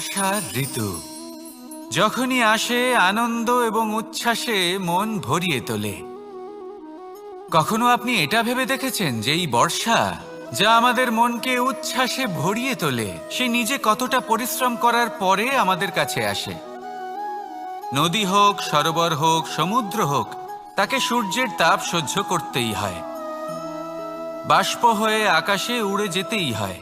বর্ষার ঋতু। যখনই আসে আনন্দ এবং উচ্ছ্বাসে মন ভরিয়ে তোলে। কখনো আপনি এটা ভেবে দেখেছেন যে এই বর্ষা যা আমাদের মনকে উচ্ছ্বাসে ভরিয়ে তোলে, সে নিজে কতটা পরিশ্রম করার পরে আমাদের কাছে আসে? নদী হোক, সরোবর হোক, সমুদ্র হোক, তাকে সূর্যের তাপ সহ্য করতেই হয়। বাষ্প হয়ে আকাশে উড়ে যেতেই হয়।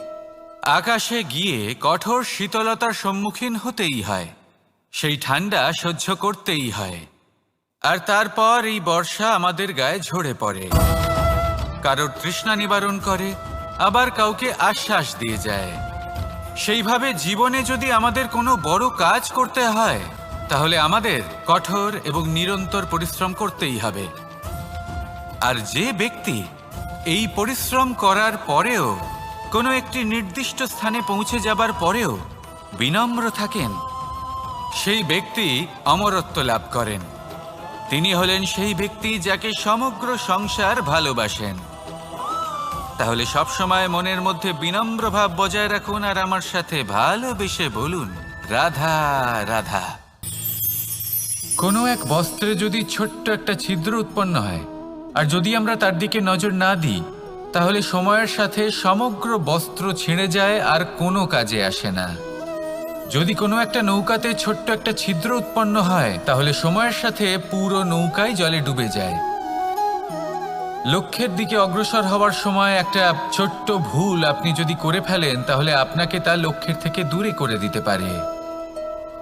আকাশে গিয়ে কঠোর শীতলতার সম্মুখীন হতেই হয়। সেই ঠান্ডা সহ্য করতেই হয়। আর তারপর এই বর্ষা আমাদের গায়ে ঝরে পড়ে। কারোর তৃষ্ণা নিবারণ করে, আবার কাউকে আশ্বাস দিয়ে যায়। সেইভাবে জীবনে যদি আমাদের কোনো বড় কাজ করতে হয়, তাহলে আমাদের কঠোর এবং নিরন্তর পরিশ্রম করতেই হবে। আর যে ব্যক্তি এই পরিশ্রম করার পরেও কোনো একটি নির্দিষ্ট স্থানে পৌঁছে যাবার পরেও বিনম্র থাকেন। সেই ব্যক্তি অমরত্ব লাভ করেন। তিনি হলেন সেই ব্যক্তি যাকে সমগ্র সংসার ভালোবাসেন। তাহলে সব সময় মনের মধ্যে বিনম্র ভাব বজায় রাখুন আর আমার সাথে ভালোবেসে বলুন, রাধা রাধা। কোনো এক বস্ত্রে যদি ছোট্ট একটা ছিদ্র উৎপন্ন হয়, আর যদি আমরা তার দিকে নজর না দিই তাহলে সময়ের সাথে সমগ্র বস্ত্র ছিঁড়ে যায় আর কোনো কাজে আসে না। যদি কোনো একটা নৌকাতে ছোট্ট একটা ছিদ্র উৎপন্ন হয়, তাহলে সময়ের সাথে পুরো নৌকাই জলে ডুবে যায়। লক্ষ্যের দিকে অগ্রসর হওয়ার সময় একটা ছোট্ট ভুল আপনি যদি করে ফেলেন, তাহলে আপনাকে তা লক্ষ্যের থেকে দূরে করে দিতে পারে।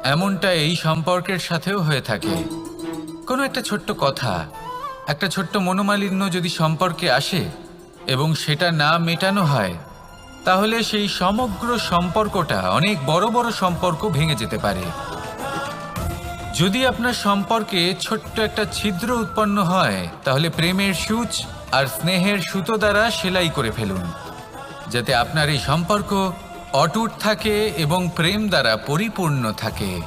এমনটা এই সম্পর্কের সাথেও হয়ে থাকে। কোনো একটা ছোট্ট কথা, একটা ছোট্ট মনোমালিন্য যদি সম্পর্কে আসে এবং সেটা না মেটানো হয়, তাহলে সেই সমগ্র সম্পর্কটা অনেক বড় বড় সম্পর্ক ভেঙে যেতে পারে। যদি আপনার সম্পর্কে ছোট্ট একটা ছিদ্র উৎপন্ন হয়, তাহলে প্রেমের সূচ আর স্নেহের সুতো দ্বারা সেলাই করে ফেলুন, যাতে আপনার এই সম্পর্ক অটুট থাকে এবং প্রেম দ্বারা পরিপূর্ণ থাকে।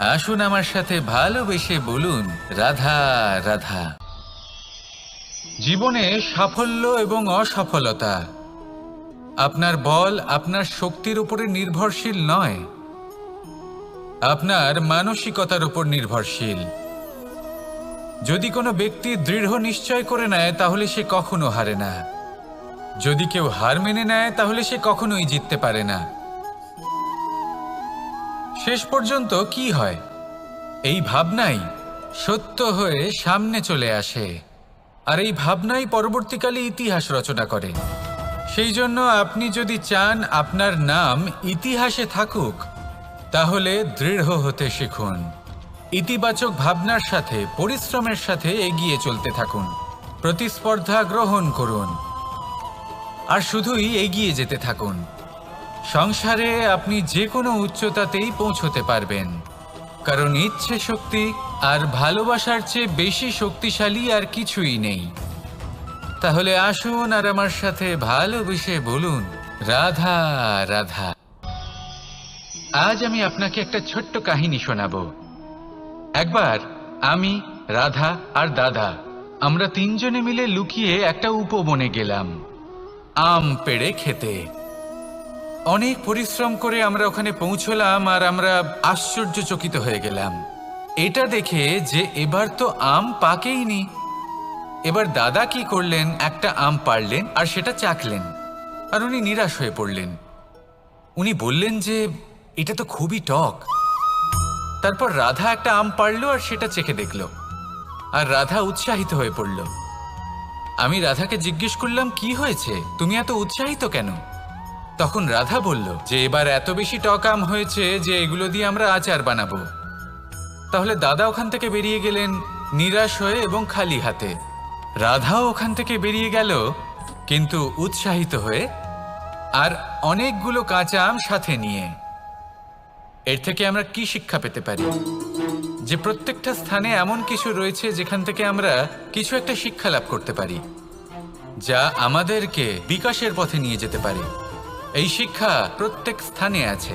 আসুন আমার সাথে ভালোবেসে বলুন, রাধা রাধা। জীবনে সাফল্য এবং অসফলতা। আপনার বল আপনার শক্তির উপরে নির্ভরশীল নয়। আপনার মানসিকতার উপর নির্ভরশীল। যদি কোনো ব্যক্তি দৃঢ় নিশ্চয় করে নেয়, তাহলে সে কখনো হারে না। যদি কেউ হার মেনে নেয়, তাহলে সে কখনোই জিততে পারে না। শেষ পর্যন্ত কি হয়? এই ভাবনাই সত্য হয়ে সামনে চলে আসে। আর এই ভাবনাই পরবর্তীকালে ইতিহাস রচনা করে। সেই জন্য আপনি যদি চান আপনার নাম ইতিহাসে থাকুক, তাহলে দৃঢ় হতে শিখুন। ইতিবাচক ভাবনার সাথে, পরিশ্রমের সাথে এগিয়ে চলতে থাকুন। প্রতিস্পর্ধা গ্রহণ করুন। আর শুধুই এগিয়ে যেতে থাকুন। সংসারে আপনি যে কোনো উচ্চতাতেই পৌঁছতে পারবেন। কারণ ইচ্ছে শক্তি আর ভালোবাসার চেয়ে বেশি শক্তিশালী আর কিছুই নেই। তাহলে আসুন আর আমার সাথে ভালোবেসে বলুন, রাধা রাধা। আজ আমি আপনাকে একটা ছোট্ট কাহিনী শোনাব। একবার আমি, রাধা আর দাদা, আমরা তিনজনে মিলে লুকিয়ে একটা উপবনে গেলাম, আম পেড়ে খেতে। অনেক পরিশ্রম করে আমরা ওখানে পৌঁছলাম আর আমরা আশ্চর্যচকিত হয়ে গেলাম। এটা দেখে যে এবার তো আম পাকেইনি এবার দাদা কি করলেন? একটা আম পারলেন আর সেটা চাকলেন। আর উনি নিরাশ হয়ে পড়লেন। উনি বললেন যে, এটা তো খুবই টক। তারপর রাধা একটা আম পারল আর সেটা চেখে দেখল। আর রাধা উৎসাহিত হয়ে পড়ল। আমি রাধাকে জিজ্ঞেস করলাম, কি হয়েছে? তুমি এত উৎসাহিত কেন? তখন রাধা বলল, যে এবার এত বেশি টক আম হয়েছে যে এগুলো দিয়ে আমরা আচার বানাবো। তাহলে দাদা ওখান থেকে বেরিয়ে গেলেন নিরাশ হয়ে এবং খালি হাতে। রাধাও ওখান থেকে বেরিয়ে গেল, কিন্তু উৎসাহিত হয়ে আর অনেকগুলো কাঁচা আম সাথে নিয়ে। এর থেকে আমরা কি শিক্ষা পেতে পারি? যে প্রত্যেকটা স্থানে এমন কিছু রয়েছে যেখান থেকে আমরা কিছু একটা শিক্ষা লাভ করতে পারি, যা আমাদেরকে বিকাশের পথে নিয়ে যেতে পারে। এই শিক্ষা প্রত্যেক স্থানে আছে।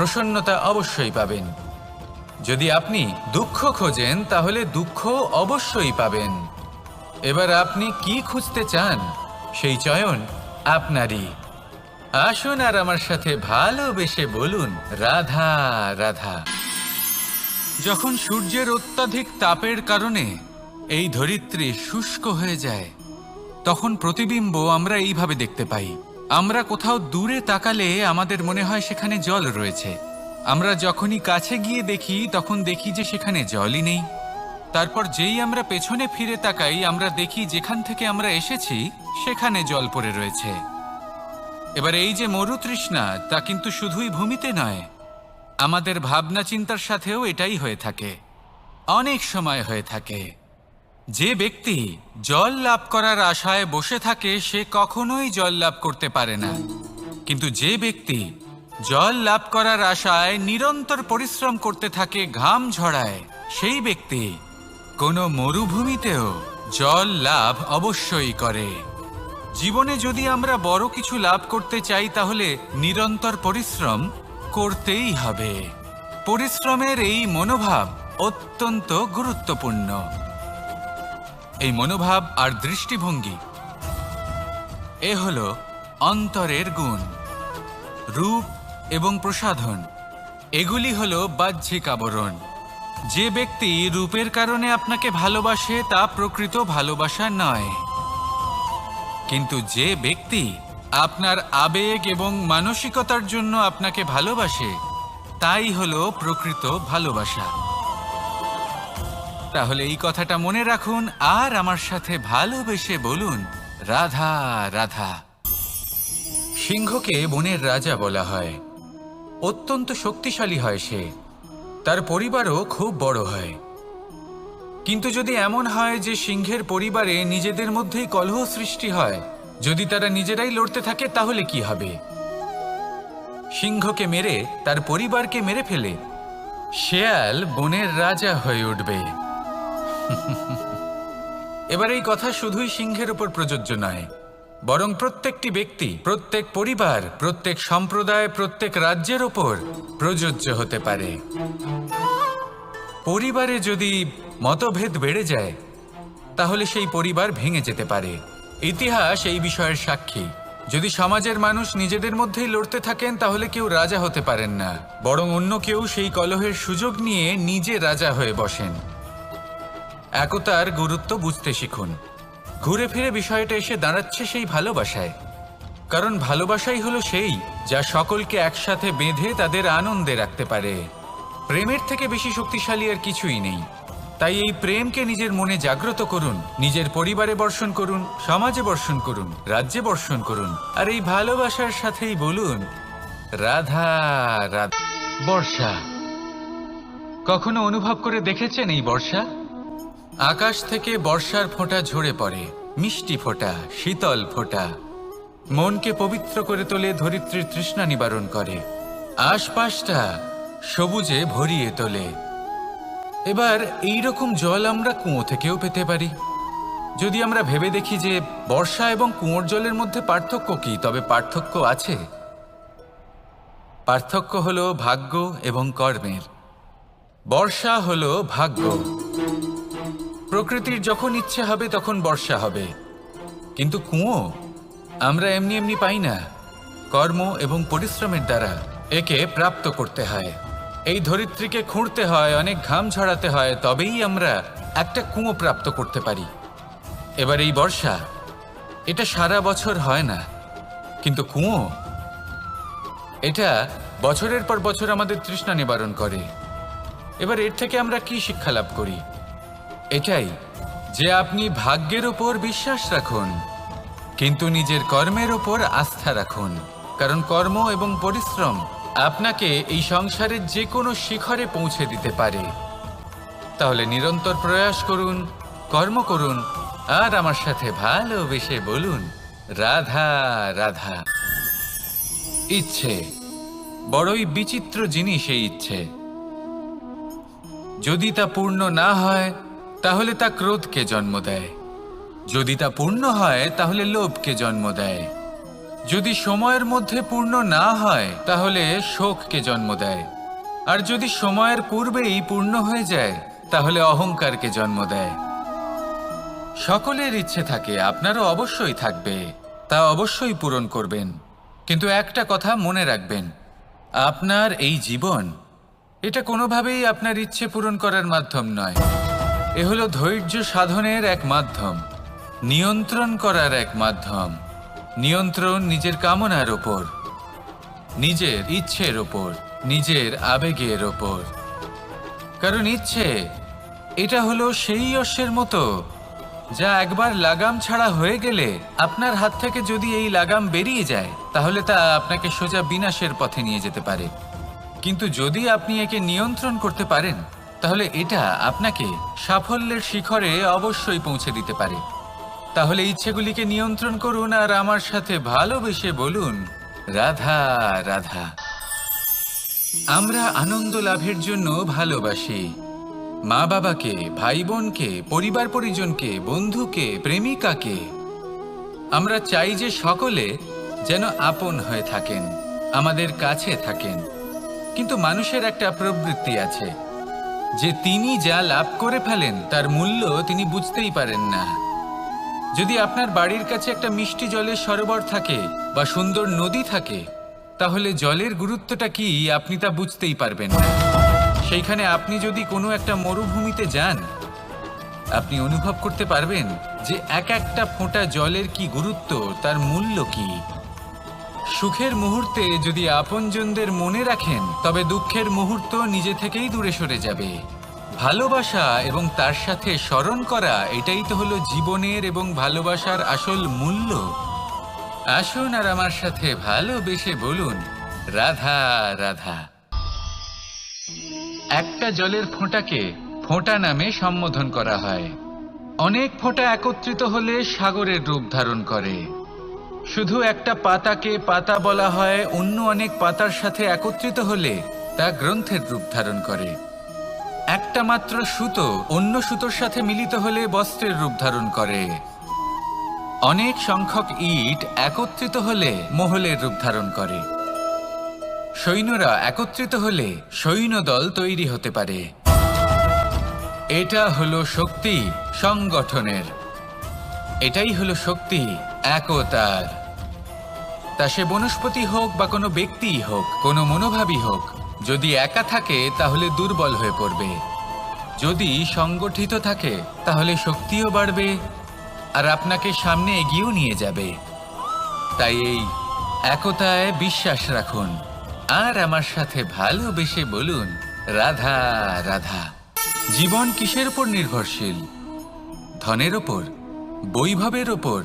প্রসন্নতা অবশ্যই পাবেন। যদি আপনি দুঃখ খোঁজেন, তাহলে দুঃখ অবশ্যই পাবেন। এবার আপনি কি খুঁজতে চান, সেই চয়ন আপনারই। আসুন আর আমার সাথে ভালোবেসে বলুন, রাধা রাধা। যখন সূর্যের অত্যাধিক তাপের কারণে এই ধরিত্রী শুষ্ক হয়ে যায়, তখন প্রতিবিম্ব আমরা এইভাবে দেখতে পাই। আমরা কোথাও দূরে তাকালে আমাদের মনে হয় সেখানে জল রয়েছে। আমরা যখনই কাছে গিয়ে দেখি, তখন দেখি যে সেখানে জলই নেই। তারপর যেই আমরা পেছনে ফিরে তাকাই, আমরা দেখি যেখান থেকে আমরা এসেছি, সেখানে জল পড়ে রয়েছে। এবার এই যে মরুতৃষ্ণা, তা কিন্তু শুধুই ভূমিতে নয়। আমাদের ভাবনা চিন্তার সাথেও এটাই হয়ে থাকে। অনেক সময় হয়ে থাকে। যে ব্যক্তি জল লাভ করার আশায় বসে থাকে, সে কখনোই জল লাভ করতে পারে না। কিন্তু যে ব্যক্তি জল লাভ করার আশায় নিরন্তর পরিশ্রম করতে থাকে, ঘাম ঝড়ায় সেই ব্যক্তি কোনো মরুভূমিতেও জল লাভ অবশ্যই করে। জীবনে যদি আমরা বড় কিছু লাভ করতে চাই, তাহলে নিরন্তর পরিশ্রম করতেই হবে। পরিশ্রমের এই মনোভাব অত্যন্ত গুরুত্বপূর্ণ। এই মনোভাব আর দৃষ্টিভঙ্গি। এ হল অন্তরের গুণ, রূপ এবং প্রসাধন। এগুলি হল বাহ্যিক আবরণ। যে ব্যক্তি রূপের কারণে আপনাকে ভালোবাসে, তা প্রকৃত ভালোবাসা নয়। কিন্তু যে ব্যক্তি আপনার আবেগ এবং মানসিকতার জন্য আপনাকে ভালোবাসে, তাই হলো প্রকৃত ভালোবাসা। তাহলে এই কথাটা মনে রাখুন আর আমার সাথে ভালোবেসে বলুন, রাধা রাধা। সিংহকে বনের রাজা বলা হয়। অত্যন্ত শক্তিশালী হয় সে। তার পরিবারও খুব বড় হয়। কিন্তু যদি এমন হয় যে সিংহের পরিবারে নিজেদের মধ্যেই কলহ সৃষ্টি হয়, যদি তারা নিজেরাই লড়তে থাকে, তাহলে কি হবে? সিংহকে মেরে তার পরিবারকে মেরে ফেলে। শেয়াল বনের রাজা হয়ে উঠবে। এবার এই কথা শুধুই সিংহের উপর প্রযোজ্য নয়, বরং প্রত্যেকটি ব্যক্তি, প্রত্যেক পরিবার, প্রত্যেক সম্প্রদায়, প্রত্যেক রাজ্যের ওপর প্রযোজ্য হতে পারে। পরিবারে যদি মতভেদ বেড়ে যায়, তাহলে সেই পরিবার ভেঙে যেতে পারে। ইতিহাস এই বিষয়ের সাক্ষী। যদি সমাজের মানুষ নিজেদের মধ্যেই লড়তে থাকেন, তাহলে কেউ রাজা হতে পারেন না, বরং অন্য কেউ সেই কলহের সুযোগ নিয়ে নিজে রাজা হয়ে বসেন। একতার গুরুত্ব বুঝতে শিখুন। ঘুরে ফিরে বিষয়টা এসে দাঁড়াচ্ছে সেই ভালোবাসায়। কারণ ভালোবাসাই হলো সেই যা সকলকে একসাথে বেঁধে তাদের আনন্দে রাখতে পারে। প্রেমের থেকে বেশি শক্তিশালী আর কিছুই নেই। তাই এই প্রেমকে নিজের মনে জাগ্রত করুন, নিজের পরিবারে বর্ষণ করুন, সমাজে বর্ষণ করুন, রাজ্যে বর্ষণ করুন, আর এই ভালোবাসার সাথেই বলুন, রাধা রাধা। বর্ষা, কখনো অনুভব করে দেখেছেন এই বর্ষা? আকাশ থেকে বর্ষার ফোঁটা ঝরে পড়ে, মিষ্টি ফোঁটা, শীতল ফোঁটা। মনকে পবিত্র করে তোলে ধরিত্রীর তৃষ্ণা নিবারণ করে। আশপাশটা সবুজে ভরিয়ে তোলে। এবার এই রকম জল আমরা কুয়ো থেকেও পেতে পারি। যদি আমরা ভেবে দেখি যে বর্ষা এবং কুয়োর জলের মধ্যে পার্থক্য কি, তবে পার্থক্য আছে। পার্থক্য হলো ভাগ্য এবং কর্মের। বর্ষা হলো ভাগ্য। প্রকৃতির যখন ইচ্ছে হবে, তখন বর্ষা হবে। কিন্তু কুয়ো, আমরা এমনি এমনি পাই না। কর্ম এবং পরিশ্রমের দ্বারা একে প্রাপ্ত করতে হয়। এই ধরিত্রীকে খুঁড়তে হয়, অনেক ঘাম ঝরাতে হয়, তবেই আমরা একটা কুয়ো প্রাপ্ত করতে পারি। এবার এই বর্ষা, এটা সারা বছর হয় না। কিন্তু কুয়ো, এটা বছরের পর বছর আমাদের তৃষ্ণা নিবারণ করে। এবার এর থেকে আমরা কি শিক্ষা লাভ করি? এটাই, যে আপনি ভাগ্যের ওপর বিশ্বাস রাখুন, কিন্তু নিজের কর্মের ওপর আস্থা রাখুন। কারণ কর্ম এবং পরিশ্রম আপনাকে এই সংসারের যে কোনো শিখরে পৌঁছে দিতে পারে। তাহলে নিরন্তর প্রয়াস করুন, কর্ম করুন, আর আমার সাথে ভালোবেসে বলুন, রাধা রাধা। ইচ্ছে, বড়ই বিচিত্র জিনিস এই ইচ্ছে। যদি তা পূর্ণ না হয় তাহলে তা ক্রোধকে জন্ম দেয়। যদি তা পূর্ণ হয়, তাহলে লোভকে জন্ম দেয়। যদি সময়ের মধ্যে পূর্ণ না হয়, তাহলে শোককে জন্ম দেয়। আর যদি সময়ের পূর্বেই পূর্ণ হয়ে যায়, তাহলে অহংকারকে জন্ম দেয়। সকলের ইচ্ছে থাকে, আপনারও অবশ্যই থাকবে, তা অবশ্যই পূরণ করবেন। কিন্তু একটা কথা মনে রাখবেন, আপনার এই জীবন, এটা কোনোভাবেই আপনার ইচ্ছে পূরণ করার মাধ্যম নয়। এ হলো ধৈর্য সাধনের এক মাধ্যম, নিয়ন্ত্রণ করার এক মাধ্যম, নিয়ন্ত্রণ নিজের কামনার ওপর, নিজের ইচ্ছের ওপর, নিজের আবেগের ওপর। কারণ ইচ্ছে, এটা হলো সেই অশ্বের মতো, যা একবার লাগাম ছাড়া হয়ে গেলে আপনার হাত থেকে যদি এই লাগাম বেরিয়ে যায়, তাহলে তা আপনাকে সোজা বিনাশের পথে নিয়ে যেতে পারে। কিন্তু যদি আপনি একে নিয়ন্ত্রণ করতে পারেন তাহলে এটা আপনাকে সাফল্যের শিখরে অবশ্যই পৌঁছে দিতে পারে। তাহলে ইচ্ছেগুলিকে নিয়ন্ত্রণ করুন আর আমার সাথে ভালোবেসে বলুন, রাধা রাধা। আমরা আনন্দ লাভের জন্য ভালোবাসি। মা বাবাকে ভাই বোনকে পরিবার পরিজনকে, বন্ধুকে, প্রেমিকাকে। আমরা চাই যে সকলে যেন আপন হয়ে থাকেন, আমাদের কাছে থাকেন। কিন্তু মানুষের একটা প্রবৃত্তি আছে। যে তিনি যা লাভ করে ফেলেন, তার মূল্য তিনি বুঝতেই পারেন না। যদি আপনার বাড়ির কাছে একটা মিষ্টি জলের সরোবর থাকে বা সুন্দর নদী থাকে, তাহলে জলের গুরুত্বটা কি আপনি তা বুঝতেই পারবেন। সেইখানে আপনি যদি কোনো একটা মরুভূমিতে যান, আপনি অনুভব করতে পারবেন যে এক একটা ফোঁটা জলের কি গুরুত্ব, তার মূল্য কি। সুখের মুহূর্তে যদি আপনজনদের মনে রাখেন, তবে দুঃখের মুহূর্ত নিজে থেকেই দূরে সরে যাবে। ভালোবাসা এবং তার সাথে স্মরণ করা, এটাই তো হলো জীবনের এবং ভালোবাসার আসল মূল্য। আসুন আর আমার সাথে ভালোবেসে বলুন, রাধা রাধা। একটা জলের ফোঁটাকে ফোঁটা নামে সম্বোধন করা হয়। অনেক ফোঁটা একত্রিত হলে সাগরের রূপ ধারণ করে। শুধু একটা পাতাকে পাতা বলা হয়, অন্য অনেক পাতার সাথে একত্রিত হলে তা গ্রন্থের রূপ ধারণ করে। একটা মাত্র সুতো অন্য সুতোর সাথে মিলিত হলে বস্ত্রের রূপ ধারণ করে। অনেক সংখ্যক ইট একত্রিত হলে মহলের রূপ ধারণ করে। সৈন্যরা একত্রিত হলে সৈন্যদল তৈরি হতে পারে। এটা হলো শক্তি সংগঠনের। এটাই হলো শক্তি একতার। তা সে বনস্পতি হোক বা কোনো ব্যক্তিই হোক, কোনো মনোভাবই হোক, যদি একা থাকে তাহলে দুর্বল হয়ে পড়বে। যদি সংগঠিত থাকে তাহলে শক্তিও বাড়বে আর আপনাকে সামনে এগিয়েও নিয়ে যাবে। তাই এই একতায় বিশ্বাস রাখুন। আর আমার সাথে ভালোবেসে বলুন, রাধা রাধা। জীবন কিসের উপর নির্ভরশীল? ধনের ওপর বৈভবের ওপর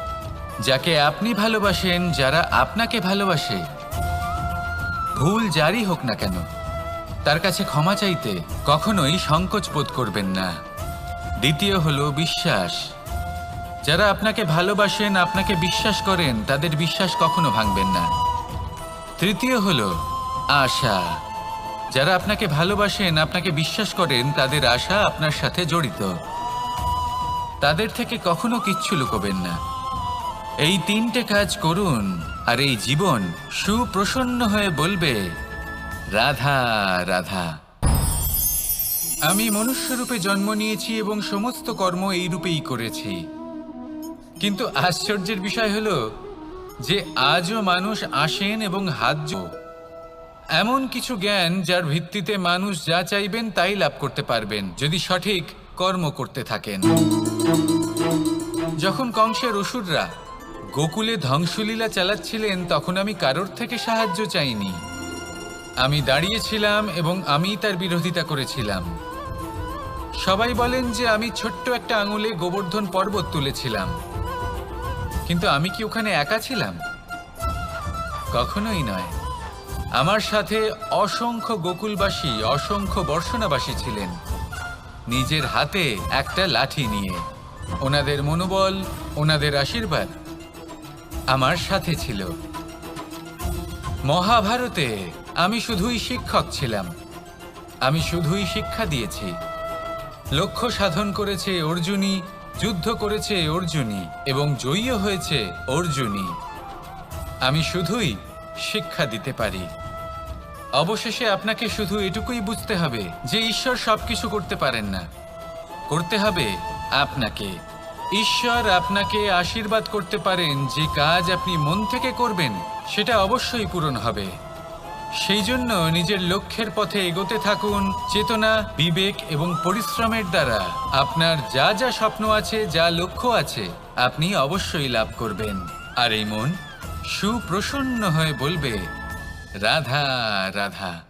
যাকে আপনি ভালোবাসেন, যারা আপনাকে ভালোবাসে, ভুল যারই হোক না কেন, তার কাছে ক্ষমা চাইতে কখনোই সংকোচ বোধ করবেন না। দ্বিতীয় হলো বিশ্বাস। যারা আপনাকে ভালোবাসেন, আপনাকে বিশ্বাস করেন, তাদের বিশ্বাস কখনো ভাঙবেন না। তৃতীয় হলো আশা। যারা আপনাকে ভালোবাসেন, আপনাকে বিশ্বাস করেন, তাদের আশা আপনার সাথে জড়িত। তাদের থেকে কখনো কিচ্ছু লুকোবেন না। এই তিনটে কাজ করুন, আর এই জীবন সুপ্রসন্ন হয়ে বলবে, রাধা রাধা। আমি মনুষ্যরূপে জন্ম নিয়েছি এবং সমস্ত কর্ম এই রূপেই করেছি। কিন্তু আশ্চর্যের বিষয় হলো যে আজও মানুষ আসেন এবং হাত এমন কিছু জ্ঞান যার ভিত্তিতে মানুষ যা চাইবেন তাই লাভ করতে পারবেন, যদি সঠিক কর্ম করতে থাকেন। যখন কংসের অসুররা গোকুলে ধ্বংসলীলা চালাচ্ছিলেন তখন আমি কারোর থেকে সাহায্য চাইনি। আমি দাঁড়িয়েছিলাম এবং আমি তার বিরোধিতা করেছিলাম। সবাই বলেন যে আমি ছোট্ট একটা আঙুলে গোবর্ধন পর্বত তুলেছিলাম। কিন্তু আমি কি ওখানে একা ছিলাম? কখনোই নয়। আমার সাথে অসংখ্য গোকুলবাসী, অসংখ্য বর্ষণাবাসী ছিলেন। নিজের হাতে একটা লাঠি নিয়ে। ওনাদের মনোবল, ওনাদের আশীর্বাদ আমার সাথে ছিল। মহাভারতে আমি শুধুই শিক্ষক ছিলাম। আমি শুধুই শিক্ষা দিয়েছি। লক্ষ্য সাধন করেছে অর্জুনী যুদ্ধ করেছে অর্জুনী এবং জয়ীও হয়েছে অর্জুনী আমি শুধুই শিক্ষা দিতে পারি। অবশেষে আপনাকে শুধু এটুকুই বুঝতে হবে যে ঈশ্বর সবকিছু করতে পারেন না। করতে হবে আপনাকে। ঈশ্বর আপনাকে আশীর্বাদ করতে পারেন যে কাজ আপনি মন থেকে করবেন, সেটা অবশ্যই পূরণ হবে। সেই জন্য নিজের লক্ষ্যের পথে এগোতে থাকুন, চেতনা, বিবেক এবং পরিশ্রমের দ্বারা। আপনার যা যা স্বপ্ন আছে, যা লক্ষ্য আছে, আপনি অবশ্যই লাভ করবেন। আর এই মন সুপ্রসন্ন হয়ে বলবে, রাধা রাধা।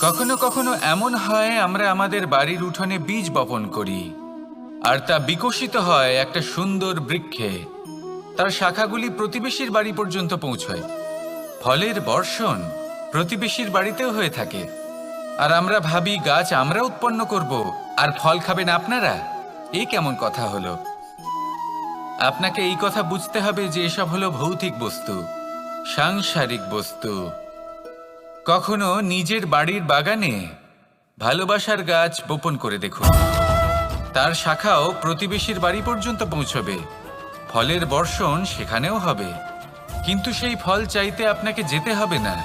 কখনো কখনো এমন হয়, আমরা আমাদের বাড়ির উঠোনে বীজ বপন করি। আর তা বিকশিত হয় একটা সুন্দর বৃক্ষে। তার শাখাগুলি প্রতিবেশীর বাড়ি পর্যন্ত পৌঁছয়। ফলের বর্ষণ প্রতিবেশীর বাড়িতেও হয়ে থাকে। আর আমরা ভাবি, গাছ আমরা উৎপন্ন করব, আর ফল খাবেন আপনারা? এই কেমন কথা হলো? আপনাকে এই কথা বুঝতে হবে যে এসব হলো ভৌতিক বস্তু, সাংসারিক বস্তু। কখনো নিজের বাড়ির বাগানে ভালোবাসার গাছ বপন করে দেখুন। তার শাখাও প্রতিবেশীর বাড়ি পর্যন্ত পৌঁছবে। ফলের বর্ষণ সেখানেও হবে। কিন্তু সেই ফল চাইতে আপনাকে যেতে হবে না।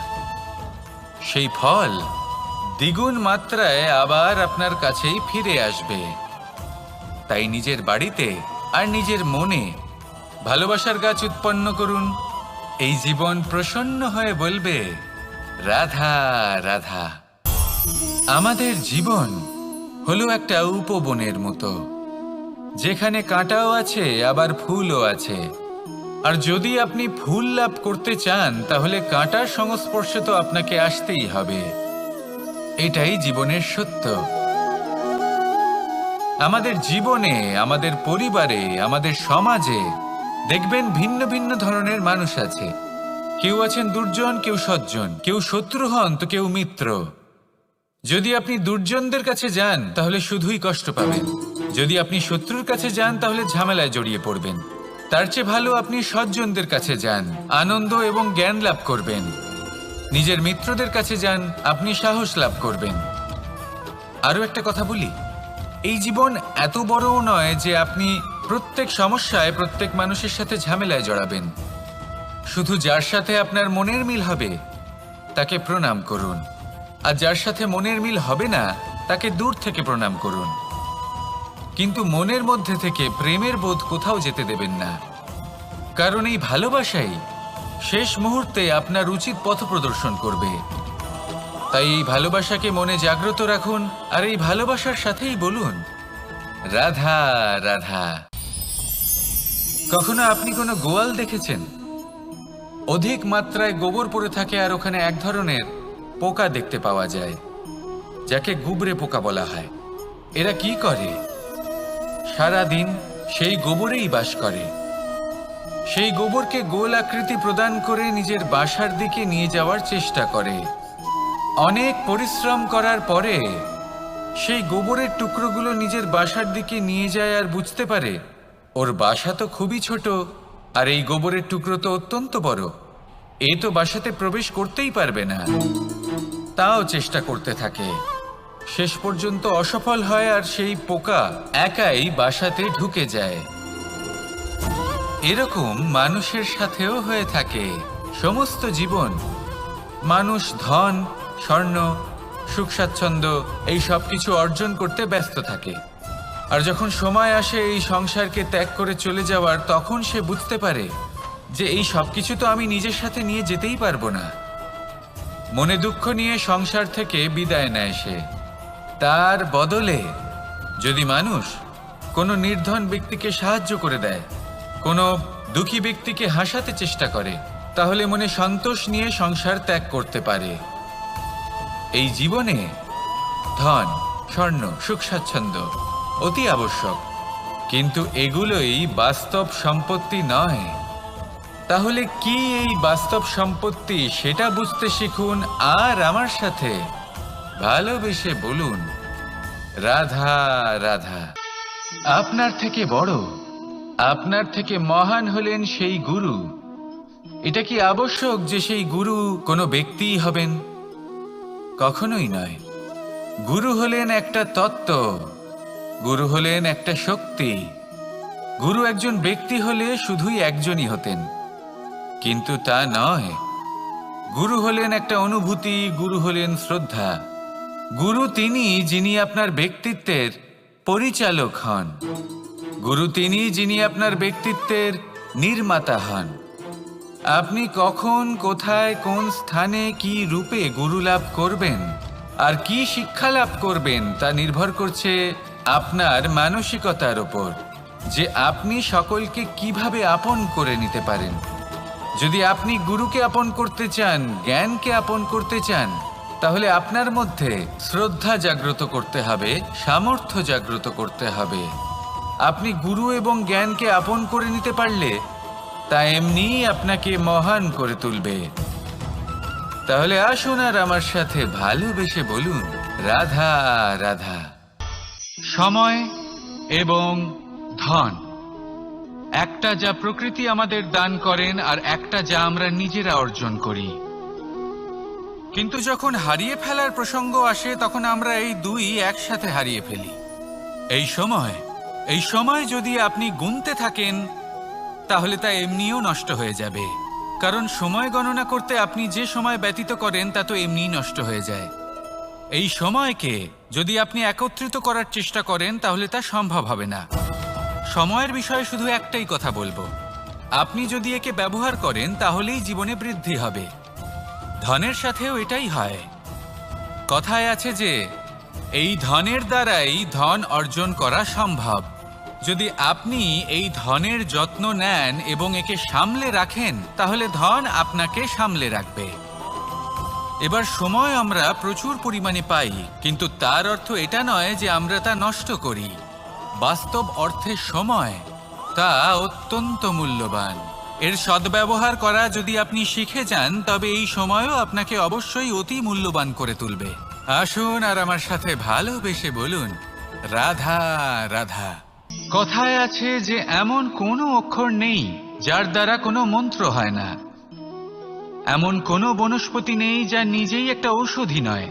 সেই ফল দ্বিগুণ মাত্রায় আবার আপনার কাছেই ফিরে আসবে। তাই নিজের বাড়িতে আর নিজের মনে ভালোবাসার গাছ উৎপন্ন করুন। এই জীবন প্রসন্ন হয়ে বলবে, রাধা রাধা। আমাদের জীবন হলো একটা উপবনের মতো। যেখানে কাঁটাও আছে, আবার ফুলও আছে। আর যদি আপনি ফুল লাভ করতে চান, তাহলে কাঁটার সংস্পর্শে তো আপনাকে আসতেই হবে। এটাই জীবনের সত্য। আমাদের জীবনে, আমাদের পরিবারে, আমাদের সমাজে দেখবেন ভিন্ন ভিন্ন ধরনের মানুষ আছে। কেউ আছেন দুর্জন, কেউ সজ্জন। কেউ শত্রু হন, তো কেউ মিত্র। যদি আপনি দুর্জনদের কাছে যান, তাহলে শুধুই কষ্ট পাবেন। যদি আপনি শত্রুর কাছে যান, তাহলে ঝামেলায় জড়িয়ে পড়বেন। তার চেয়ে ভালো আপনি সজ্জনদের কাছে যান, আনন্দ এবং জ্ঞান লাভ করবেন। নিজের মিত্রদের কাছে যান, আপনি সাহস লাভ করবেন। আরও একটা কথা বলি। এই জীবন এত বড়ও নয় যে আপনি প্রত্যেক সমস্যায় প্রত্যেক মানুষের সাথে ঝামেলায় জড়াবেন। শুধু যার সাথে আপনার মনের মিল হবে, তাকে প্রণাম করুন। আর যার সাথে মনের মিল হবে না, তাকে দূর থেকে প্রণাম করুন। কিন্তু মনের মধ্যে থেকে প্রেমের বোধ কোথাও যেতে দেবেন না। কারণ এই ভালোবাসাই শেষ মুহূর্তে আপনার উচিত পথ প্রদর্শন করবে। তাই এই ভালোবাসাকে মনে জাগ্রত রাখুন, আর এই ভালোবাসার সাথেই বলুন, রাধা রাধা। কখনো আপনি কোনো গোয়াল দেখেছেন? অধিক মাত্রায় গোবর পড়ে থাকে আর ওখানে এক ধরনের পোকা দেখতে পাওয়া যায়, যাকে গুবরে পোকা বলা হয়। এরা কি করে? সারা দিন সেই গোবরেই বাস করে। সেই গোবরকে গোল আকৃতি প্রদান করে নিজের বাসার দিকে নিয়ে যাওয়ার চেষ্টা করে। অনেক পরিশ্রম করার পরে সেই গোবরের টুকরোগুলো নিজের বাসার দিকে নিয়ে যায় আর বুঝতে পারে, ওর বাসা তো খুবই ছোট, আর এই গোবরের টুকরো তো অত্যন্ত বড়। এ তো বাসাতে প্রবেশ করতেই পারবে না। তাও চেষ্টা করতে থাকে। শেষ পর্যন্ত অসফল হয় আর সেই পোকা একাই বাসাতে ঢুকে যায়। এরকম মানুষের সাথেও হয়ে থাকে সমস্ত জীবন। মানুষ ধন, স্বর্ণ, সুখ, স্বাচ্ছন্দ্য, এই সব কিছু অর্জন করতে ব্যস্ত থাকে। আর যখন সময় আসে এই সংসারকে ত্যাগ করে চলে যাওয়ার, তখন সে বুঝতে পারে যে এই সব কিছু তো আমি নিজের সাথে নিয়ে যেতেই পারব না। মনে দুঃখ নিয়ে সংসার থেকে বিদায় নেয় সে। তার বদলে যদি মানুষ কোনো নির্ধন ব্যক্তিকে সাহায্য করে দেয়, কোনো দুঃখী ব্যক্তিকে হাসাতে চেষ্টা করে, তাহলে মনে সন্তোষ নিয়ে সংসার ত্যাগ করতে পারে। এই জীবনে ধন, স্বর্ণ, সুখ, স্বাচ্ছন্দ্য অতি আবশ্যক। কিন্তু এগুলোই বাস্তব সম্পত্তি নয়। তাহলে কি এই বাস্তব সম্পত্তি সেটা বুঝতে শিখুন আর আমার সাথে? ভালোবেসে বলুন, রাধা রাধা। আপনার থেকে বড়, আপনার থেকে মহান হলেন সেই গুরু। এটা কি আবশ্যক যে সেই গুরু কোনো ব্যক্তিই হবেন? কখনোই নয়। গুরু হলেন একটা তত্ত্ব, গুরু হলেন একটা শক্তি। গুরু একজন ব্যক্তি হলে শুধুই একজনই হতেন। কিন্তু তা নয়। গুরু হলেন একটা অনুভূতি, গুরু হলেন শ্রদ্ধা। গুরু তিনি যিনি আপনার ব্যক্তিত্বের পরিচালক হন। গুরু তিনি যিনি আপনার ব্যক্তিত্বের নির্মাতা হন। আপনি কখন, কোথায়, কোন স্থানে কি রূপে গুরু লাভ করবেন আর কি শিক্ষা লাভ করবেন তা নির্ভর করছে আপনার মানসিকতার ওপর যে আপনি সকলকে কীভাবে আপন করে নিতে পারেন। যদি আপনি গুরুকে আপন করতে চান, জ্ঞানকে আপন করতে চান, তাহলে আপনার মধ্যে শ্রদ্ধা জাগ্রত করতে হবে, সামর্থ্য জাগ্রত করতে হবে। আপনি গুরু এবং জ্ঞানকে আপন করে নিতে পারলে, তা এমনিই আপনাকে মহান করে তুলবে। তাহলে আসুন আর আমার সাথে ভালোবেসে বলুন, রাধা রাধা। সময় এবং ধন। একটা যা প্রকৃতি আমাদের দান করেন আর একটা যা আমরা নিজেরা অর্জন করি। কিন্তু যখন হারিয়ে ফেলার প্রসঙ্গ আসে, তখন আমরা এই দুই একসাথে হারিয়ে ফেলি। এই সময় এই সময় যদি আপনি গুনতে থাকেন, তাহলে তা এমনিও নষ্ট হয়ে যাবে। কারণ সময় গণনা করতে আপনি যে সময় ব্যতীত করেন, তা তো এমনিই নষ্ট হয়ে যায়। এই সময়কে যদি আপনি একত্রিত করার চেষ্টা করেন, তাহলে তা সম্ভব হবে না। সময়ের বিষয়ে শুধু একটাই কথা বলব। আপনি যদি একে ব্যবহার করেন, তাহলেই জীবনে বৃদ্ধি হবে। ধনের সাথেও এটাই হয়। কথায় আছে যে, এই ধনের দ্বারাই ধন অর্জন করা সম্ভব। যদি আপনি এই ধনের যত্ন নেন এবং একে সামলে রাখেন, তাহলে ধন আপনাকে সামলে রাখবে। এবার সময় আমরা প্রচুর পরিমাণে পাই, কিন্তু তার অর্থ এটা নয় যে আমরা তা নষ্ট করি। বাস্তব অর্থে সময়, তা অত্যন্ত মূল্যবান। এর সদ্ব্যবহার করা যদি আপনি শিখে যান, তবে এই সময়ও আপনাকে অবশ্যই অতি মূল্যবান করে তুলবে। আসুন আর আমার সাথে ভালোবেসে বলুন, রাধা রাধা। কথায় আছে যে, এমন কোনো অক্ষর নেই যার দ্বারা কোনো মন্ত্র হয় না। এমন কোনো বনস্পতি নেই যা নিজেই একটা ঔষধি নয়।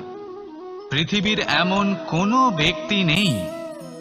পৃথিবীর এমন কোনো ব্যক্তি নেই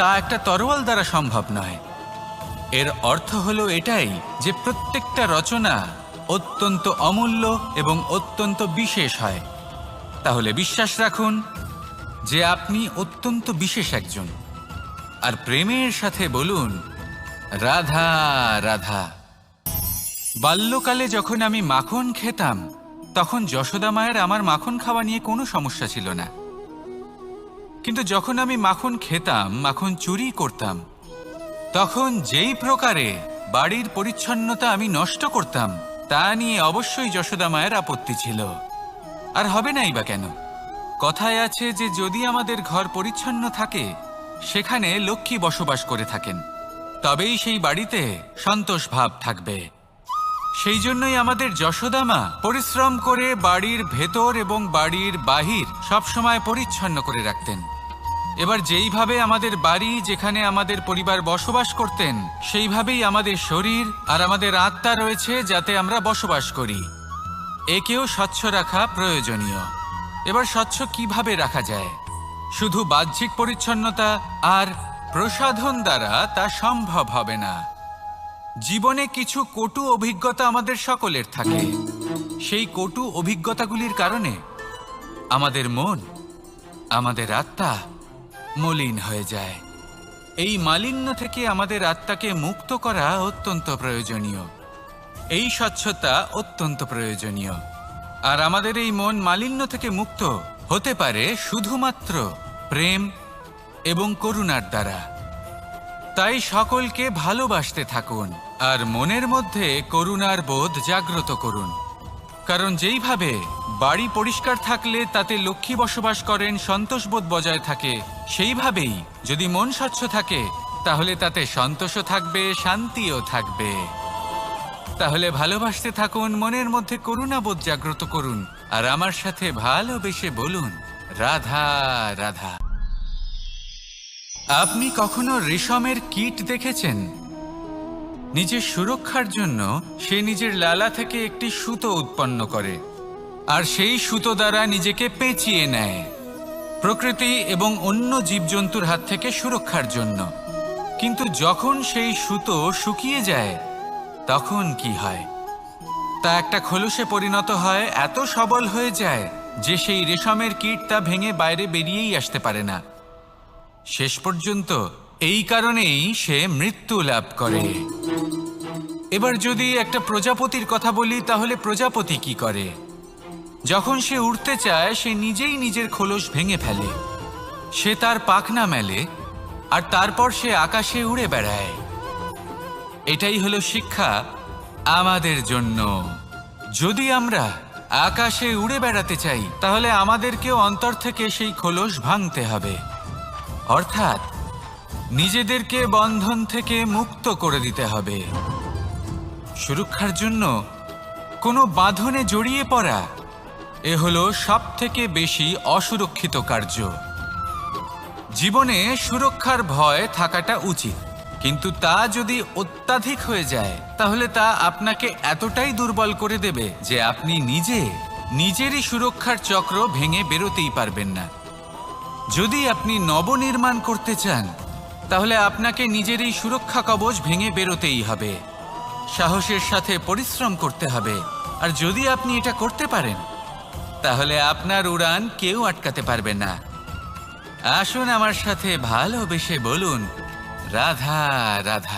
তা একটা তরোয়াল দ্বারা সম্ভব নয়। এর অর্থ হলো এটাই যে প্রত্যেকটা রচনা অত্যন্ত অমূল্য এবং অত্যন্ত বিশেষ হয়। তাহলে বিশ্বাস রাখুন যে আপনি অত্যন্ত বিশেষ একজন। আর প্রেমের সাথে বলুন, রাধা রাধা। বাল্যকালে যখন আমি মাখন খেতাম, তখন যশোদা মায়ের আমার মাখন খাওয়া নিয়ে কোনো সমস্যা ছিল না। কিন্তু যখন আমি মাখন খেতাম, মাখন চুরি করতাম, তখন যেই প্রকারে বাড়ির পরিচ্ছন্নতা আমি নষ্ট করতাম, তা নিয়ে অবশ্যই যশোদা মায়ের আপত্তি ছিল। আর হবে নাই বা কেন? কথায় আছে যে যদি আমাদের ঘর পরিচ্ছন্ন থাকে, সেখানে লক্ষ্মী বসবাস করে থাকেন, তবেই সেই বাড়িতে সন্তোষ ভাব থাকবে। সেই জন্যই আমাদের যশোদামা পরিশ্রম করে বাড়ির ভেতর এবং বাড়ির বাহির সবসময় পরিচ্ছন্ন করে রাখতেন। এবার যেইভাবে আমাদের বাড়ি যেখানে আমাদের পরিবার বসবাস করতেন, সেইভাবেই আমাদের শরীর আর আমাদের আত্মা রয়েছে যাতে আমরা বসবাস করি। একেও স্বচ্ছ রাখা প্রয়োজনীয়। এবার স্বচ্ছ কীভাবে রাখা যায়? শুধু বাহ্যিক পরিচ্ছন্নতা আর প্রসাধন দ্বারা তা সম্ভব হবে না। জীবনে কিছু কটু অভিজ্ঞতা আমাদের সকলের থাকে। সেই কটু অভিজ্ঞতাগুলির কারণে আমাদের মন, আমাদের আত্মা মলিন হয়ে যায়। এই মালিন্য থেকে আমাদের আত্মাকে মুক্ত করা অত্যন্ত প্রয়োজনীয়। এই স্বচ্ছতা অত্যন্ত প্রয়োজনীয়। আর আমাদের এই মন মালিন্য থেকে মুক্ত হতে পারে শুধুমাত্র প্রেম এবং করুণার দ্বারা। তাই সকলকে ভালোবাসতে থাকুন আর মনের মধ্যে করুণার বোধ জাগ্রত করুন। কারণ যেইভাবে বাড়ি পরিষ্কার থাকলে তাতে লক্ষ্মী বসবাস করেন, সন্তোষবোধ বজায় থাকে, সেইভাবেই যদি মন স্বচ্ছ থাকে, তাহলে তাতে সন্তোষও থাকবে, শান্তিও থাকবে। তাহলে ভালোবাসতে থাকুন, মনের মধ্যে করুণাবোধ জাগ্রত করুন, আর আমার সাথে ভালোবেসে বলুন, রাধা রাধা। আপনি কখনো রেশমের কীট দেখেছেন? নিজের সুরক্ষার জন্য সে নিজের লালা থেকে একটি সুতো উৎপন্ন করে, আর সেই সুতো দ্বারা নিজেকে পেঁচিয়ে নেয়, প্রকৃতি এবং অন্য জীবজন্তুর হাত থেকে সুরক্ষার জন্য। কিন্তু যখন সেই সুতো শুকিয়ে যায়, তখন কি হয়? তা একটা খোলসে পরিণত হয়, এত সবল হয়ে যায় যে সেই রেশমের কীট তা ভেঙে বাইরে বেরিয়েই আসতে পারে না। শেষ পর্যন্ত এই কারণেই সে মৃত্যু লাভ করে। এবার যদি একটা প্রজাপতির কথা বলি, তাহলে প্রজাপতি কি করে? যখন সে উড়তে চায়, সে নিজেই নিজের খোলস ভেঙে ফেলে। সে তার পাখনা মেলে, আর তারপর সে আকাশে উড়ে বেড়ায়। এটাই হলো শিক্ষা আমাদের জন্য। যদি আমরা আকাশে উড়ে বেড়াতে চাই, তাহলে আমাদেরকেও অন্তর থেকে সেই খোলস ভাঙতে হবে। অর্থাৎ, নিজেদেরকে বন্ধন থেকে মুক্ত করে দিতে হবে। সুরক্ষার জন্য কোনো বাঁধনে জড়িয়ে পড়া, এ হলো সব থেকে বেশি অসুরক্ষিত কার্য। জীবনে সুরক্ষার ভয় থাকাটা উচিত, কিন্তু তা যদি অত্যাধিক হয়ে যায়, তাহলে তা আপনাকে এতটাই দুর্বল করে দেবে যে আপনি নিজে, নিজেরই সুরক্ষার চক্র ভেঙে বেরোতেই পারবেন না। যদি আপনি নবনির্মাণ করতে চান, তাহলে আপনাকে নিজের এই সুরক্ষা কবচ ভেঙে বেরোতেই হবে। সাহসের সাথে পরিশ্রম করতে হবে। আর যদি আপনি এটা করতে পারেন, তাহলে আপনার উড়ান কেউ আটকাতে পারবে না। আসুন আমার সাথে ভালোবেসে বলুন, রাধা রাধা।